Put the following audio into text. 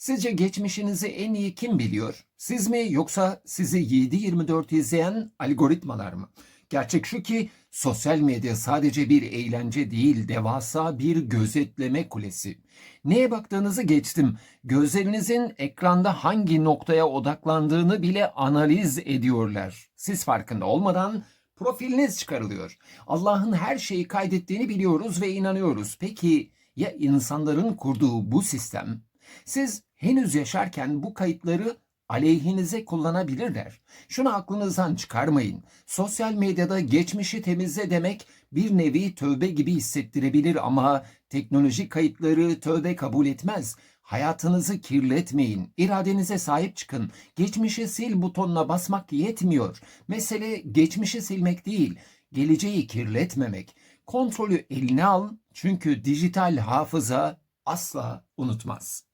Sizce geçmişinizi en iyi kim biliyor? Siz mi yoksa sizi 7-24 izleyen algoritmalar mı? Gerçek şu ki sosyal medya sadece bir eğlence değil, devasa bir gözetleme kulesi. Neye baktığınızı geçtim. Gözlerinizin ekranda hangi noktaya odaklandığını bile analiz ediyorlar. Siz farkında olmadan profiliniz çıkarılıyor. Allah'ın her şeyi kaydettiğini biliyoruz ve inanıyoruz. Peki ya insanların kurduğu bu sistem? Siz henüz yaşarken bu kayıtları aleyhinize kullanabilirler. Şunu aklınızdan çıkarmayın. Sosyal medyada geçmişi temizle demek bir nevi tövbe gibi hissettirebilir ama teknoloji kayıtları tövbe kabul etmez. Hayatınızı kirletmeyin. İradenize sahip çıkın. Geçmişi sil butonuna basmak yetmiyor. Mesele geçmişi silmek değil, geleceği kirletmemek. Kontrolü eline al çünkü dijital hafıza asla unutmaz.